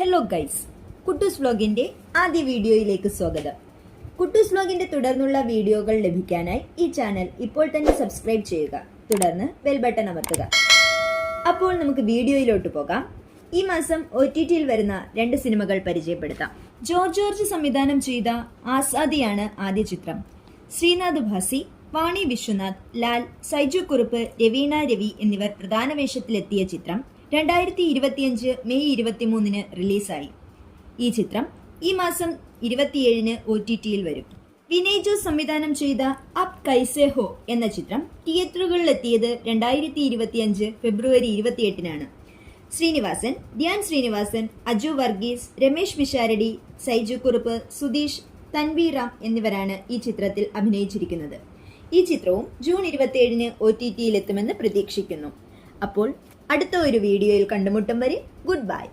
Hello guys കുട്ടൂസ് വ്ലോഗിന്റെ ആദ്യ വീഡിയോയിലേക്ക് സ്വാഗതം. കുട്ടൂസ് വ്ലോഗിന്റെ തുടർന്നുള്ള വീഡിയോകൾ ലഭിക്കാനായി ഈ ചാനൽ ഇപ്പോൾ തന്നെ സബ്സ്ക്രൈബ് ചെയ്യുക. തുടർന്ന് ബെൽ ബട്ടൺ അമർത്തുക. അപ്പോൾ നമുക്ക് വീഡിയോയിലോട്ട് പോകാം. ഈ മാസം ഒ ടി ടിയിൽ വരുന്ന രണ്ട് സിനിമകൾ പരിചയപ്പെടുത്താം. ജോർജ് ജോർജ് സംവിധാനം ചെയ്ത ആസാദിയാണ് ആദ്യ ചിത്രം. ശ്രീനാഥ് ഭാസി വാണി വിശ്വനാഥ് ലാൽ സൈജു കുറുപ്പ് രവീണ രവി എന്നിവർ പ്രധാന വേഷത്തിലെത്തിയ ചിത്രം. രണ്ടായിരത്തി ഇരുപത്തിയഞ്ച് മെയ് ഇരുപത്തിമൂന്നിന് റിലീസായി. ഈ ചിത്രം ഈ മാസം ഇരുപത്തിയേഴിന് ഒ ടി ടിയിൽ വരും. വിനയ് ജോസ് സംവിധാനം ചെയ്ത അപ് കൈസെഹോ എന്ന ചിത്രം തിയേറ്ററുകളിലെത്തിയത് രണ്ടായിരത്തി ഇരുപത്തിയഞ്ച് ഫെബ്രുവരി ഇരുപത്തിയെട്ടിനാണ്. ശ്രീനിവാസൻ ധ്യാൻ ശ്രീനിവാസൻ അജു വർഗീസ് രമേശ് വിശാരടി സൈജു കുറുപ്പ് സുധീഷ് തൻവീർ റാം എന്നിവരാണ് ഈ ചിത്രത്തിൽ അഭിനയിച്ചിരിക്കുന്നത്. ഈ ചിത്രവും ജൂൺ ഇരുപത്തിയേഴിന് ഒ ടി ടിയിലെത്തുമെന്ന് പ്രതീക്ഷിക്കുന്നു. അപ്പോൾ അടുത്ത ഒരു വീഡിയോയിൽ കണ്ടുമുട്ടും വരെ ഗുഡ് ബൈ.